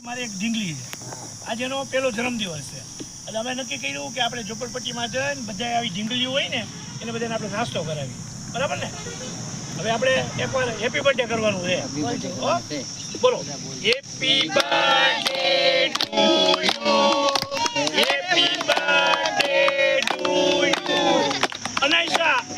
મારે એક ઢીંગલી છે. આજે એનો પહેલો જન્મદિવસ છે. એટલે અમે નક્કી કર્યું કે આપણે ઝોપડપટ્ટીમાં જઈને બધા આવી ઢીંગલીઓ હોય ને એને બધાને આપણે નાસ્તો કરાવી બરાબર ને? હવે આપણે એકવાર હેપી બર્થડે કરવાનું છે. હો? બોલો. Happy birthday to you happy birthday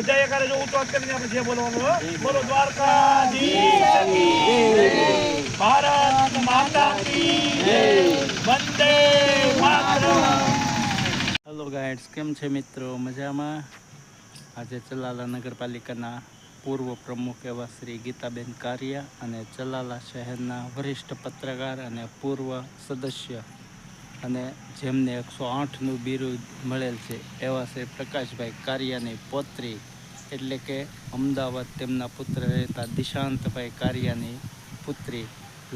બધા એકારે જો ઉત્તર કરીને આપણે જે બોલવાનું. બોલો દ્વારકાધીશ ભારત માતા વંદે હેલો ગાઈડ્સ કેમ છે મિત્રો? મજામાં? આજે ચલાલા નગરપાલિકાના પૂર્વ પ્રમુખ એવા શ્રી ગીતાબેન કારિયા અને ચલાલા શહેરના વરિષ્ઠ પત્રકાર અને પૂર્વ સદસ્ય અને જેમને એકસો આઠનું બિરુદ મળેલ છે, એવા શ્રી પ્રકાશભાઈ કારિયાની પોત્રી એટલે કે અમદાવાદ તેમના પુત્ર રહેતા દિશાંતભાઈ કારિયાની પુત્રી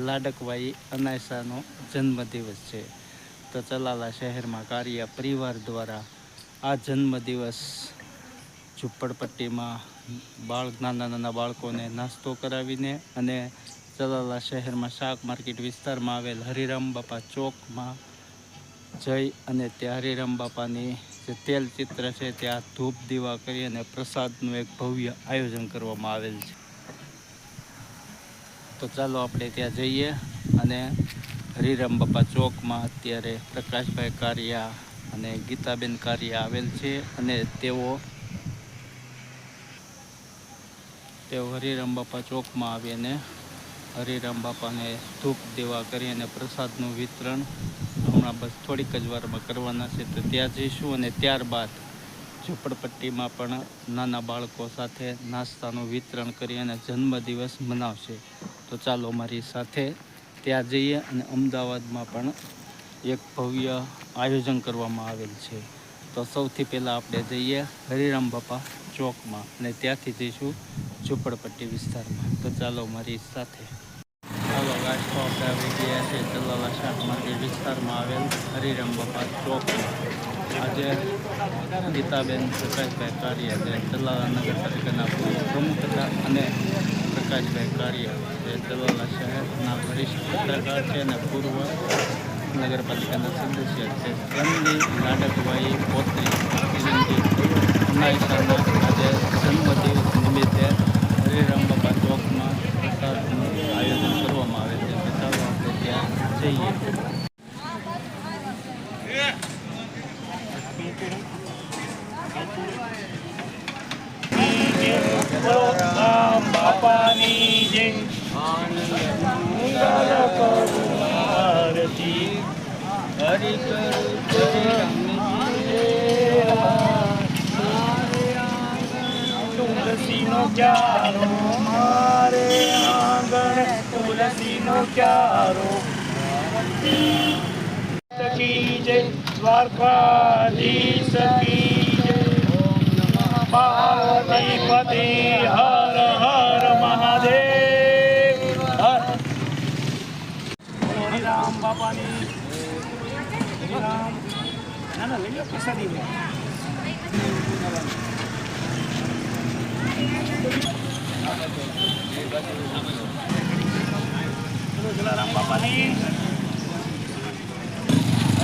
લાડકભાઈ અનાયસાનો જન્મદિવસ છે. તો ચલાલા શહેરમાં કારિયા પરિવાર દ્વારા આ જન્મદિવસ ઝુંપડપટ્ટીમાં બાળ, નાના નાના બાળકોને નાસ્તો કરાવીને અને ચલાલા શહેરમાં શાક માર્કેટ વિસ્તારમાં આવેલ હરિરામ બાપા ચોકમાં જઈ અને ત્યાં હરિરામ બાપાની જે તેલ ચિત્ર છે ત્યાં ધૂપ દીવા કરી અને પ્રસાદનું એક ભવ્ય આયોજન કરવામાં આવેલ છે. તો ચાલો આપણે ત્યાં જઈએ અને હરિરામ બાપા ચોકમાં અત્યારે પ્રકાશભાઈ કારિયા અને ગીતાબેન કારિયા આવેલ છે અને તેઓ તેઓ હરિરામ બાપા ચોકમાં આવીને હરિરામ બાપાને ધૂપ દેવા કરી અને પ્રસાદનું વિતરણ હમણાં બસ થોડીક જ વારમાં કરવાના છે. તો ત્યાં જઈશું અને ત્યારબાદ ઝૂંપડપટ્ટીમાં પણ નાના બાળકો સાથે નાસ્તાનું વિતરણ કરી અને જન્મદિવસ મનાવશે. તો ચાલો મારી સાથે ત્યાં જઈએ અને અમદાવાદમાં પણ એક ભવ્ય આયોજન કરવામાં આવેલ છે. તો સૌથી પહેલાં આપણે જઈએ હરિરામ બાપા ચોકમાં અને ત્યાંથી જઈશું ઝૂંપડપટ્ટી વિસ્તારમાં. તો ચાલો મારી સાથે તો આવી ગયા છે ચલાલા શાક માર્કેટ વિસ્તારમાં આવેલ હરિરામ બાપા ચોકમાં આજે ગીતાબેન પ્રકાશભાઈ કારિયા જે ચલાલા નગરપાલિકાના પૂર્વ પ્રમુખ હતા અને પ્રકાશભાઈ કારિયા જે ચલાલા શહેરના વરિષ્ઠ પત્રકાર છે અને પૂર્વ નગરપાલિકાના સદસ્ય છે ચંદી નાડકભાઈ પોત્રી અનાઈસાના આજે જન્મદિવસ નિમિત્તે હરિરામ બાપા ચોકમાં પ્રસાદનું આયોજન કરવામાં આવે છે તો ચાલો આપણે ત્યાં જઈએ. બાપાની જય આરતી હરિ તુલસીનો ક્યારો મારે આંગણ તુલસીનો ક્યારો. સખી જય દ્વારકાધીશ કી જય પાર્વતીપતિ હર હર મહાદેવ હર હરિરામ બાપાની હરિરામ ના ના લઈ લો પ્રસાદી લો. બોલો જલારામ બાપાની બોલો જલારામ બાપાની જલારામ બાપાની આમાં ભાઈ નથી બેટા. જલારામ, જલારામ. આ બાજુ, આ બાજુ. બેટા, બેટા,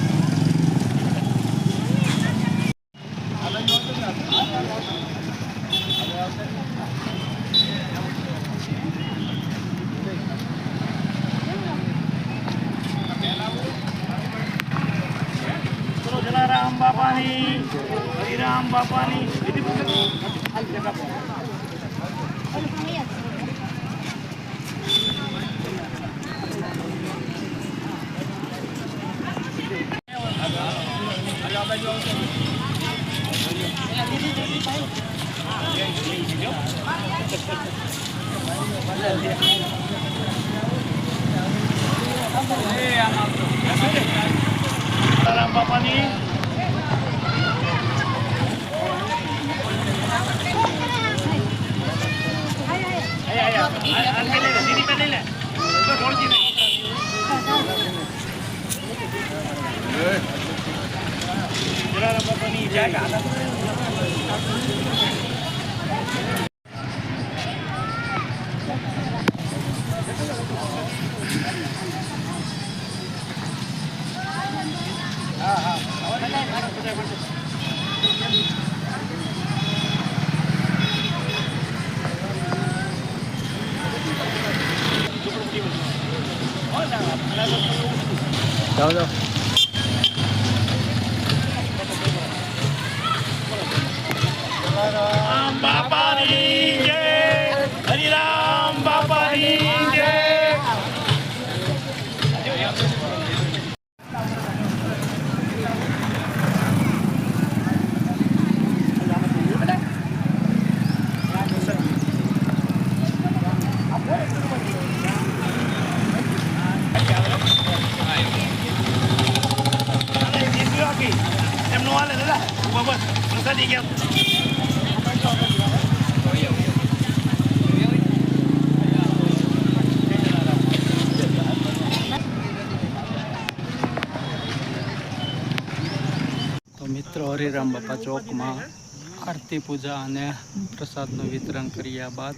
જલારામ બાપાની હરિરામ બાપાની. વિધિ પૂજન. રામ બાપાની આયા, આયા. આ- આ લઈ લે, દીદી બેન લઈ લે. તો ઢોળકી નહીં. જલારામ બાપાની જય. જાઓ જાઓ બાપાની જય હરિરામ બાપાની જય એમ નો હાલે દાદા બરાબર પ્રસાદી ગયા તો મિત્રો હરિરામ બાપા ચોકમાં આરતી પૂજા અને પ્રસાદનું વિતરણ કર્યા બાદ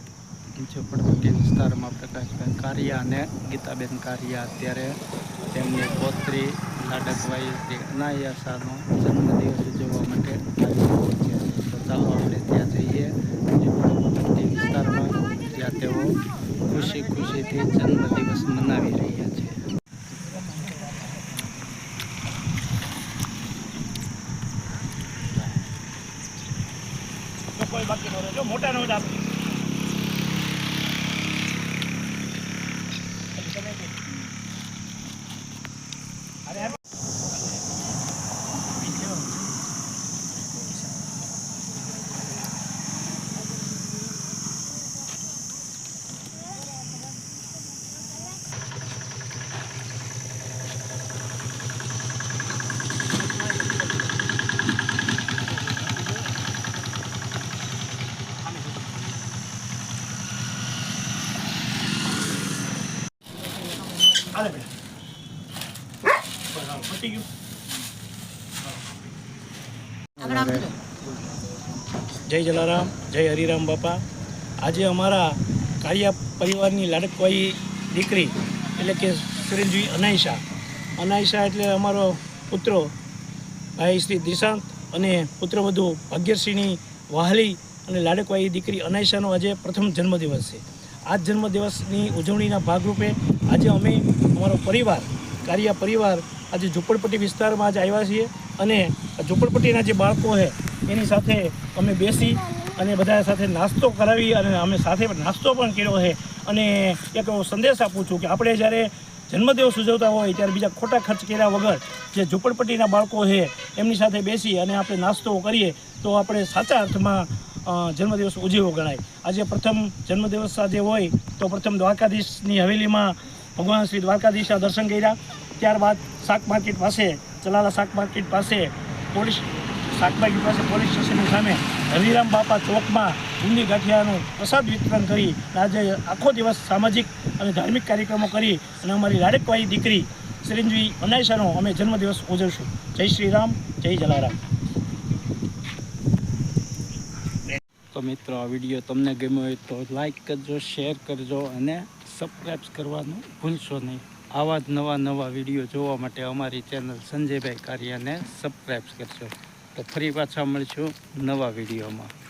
ઝોપડપટ્ટી વિસ્તારમાં પ્રકાશબેન કારિયા અને ગીતાબેન કારિયા અત્યારે તેમની પોત્રી લાડકભાઈ શ્રી અનાયાસાનો જન્મદિવસ ઉજવવા માટે આવી ચાલો આપણે ત્યાં જઈએ. ઝોપડપટ્ટી વિસ્તારમાં જ્યાં તેઓ ખુશી ખુશીથી જન્મદિવસ મનાવી રહ્યા છે તો કોઈ બાકી ન રહેજો મોટા નોટ આપી અરે આ- હાલે બેટા બસ હાલો, પતી ગયું જય જલારામ, જય હરિરામ બાપા. આજે અમારા કાળિયા પરિવારની લાડકવાઈ દીકરી, એટલે કે સુરેન્દ્રજી અનાયશા. અનાયશા એટલે અમારો પુત્રો, ભાઈ શ્રી દિશાંત અને પુત્રવધુ ભાગ્યશ્રીની વહાલી અને લાડકવાઈ દીકરી અનાયશાનો આજે પ્રથમ જન્મદિવસ છે. આ જન્મદિવસની ઉજવણીના ભાગરૂપે આજે અમે અમારો પરિવાર કારિયા પરિવાર આજે ઝૂંપડપટ્ટી વિસ્તારમાં આજે આવ્યા છીએ અને ઝૂંપડપટ્ટીના જે બાળકો છે એની સાથે અમે બેસી અને બધા સાથે નાસ્તો કરાવી અને અમે સાથે નાસ્તો પણ કર્યો છે. અને એક એવો સંદેશ આપું છું કે આપણે જ્યારે જન્મદિવસ ઉજવતા હોય ત્યારે બીજા ખોટા ખર્ચ કર્યા વગર જે ઝૂંપડપટ્ટીના બાળકો છે એમની સાથે બેસી અને આપણે નાસ્તો કરીએ તો આપણે સાચા અર્થમાં જન્મદિવસ ઉજવો ગણાય. આજે પ્રથમ જન્મદિવસ આજે હોય તો પ્રથમ દ્વારકાધીશની હવેલીમાં ભગવાન શ્રી દ્વારકાધીશના દર્શન કર્યા. ત્યારબાદ શાક માર્કેટ પાસે, ચલાલા શાક માર્કેટ પાસે પોલીસ શાક માર્કેટ પાસે પોલીસ સ્ટેશનની સામે હરિરામ બાપા ચોકમાં બુંદી ગાંઠિયાનું પ્રસાદ વિતરણ કરી આજે આખો દિવસ સામાજિક અને ધાર્મિક કાર્યક્રમો કરી અને અમારી લાડકવાઈ દીકરી શ્રીજી અનાયશાનો અમે જન્મદિવસ ઉજવશું. જય શ્રી રામ જય જલારામ. તો મિત્રો, આ વીડિયો તમને ગમ્યો હોય તો લાઈક કરજો શેર કરજો અને સબસ્ક્રાઈબ કરવાનું ભૂલશો નહીં. આવા જ નવા નવા વીડિયો જોવા માટે અમારી ચેનલ સંજયભાઈ કારિયાને સબસ્ક્રાઈબ કરજો. તો ફરી પાછા મળીશું નવા વિડીયોમાં.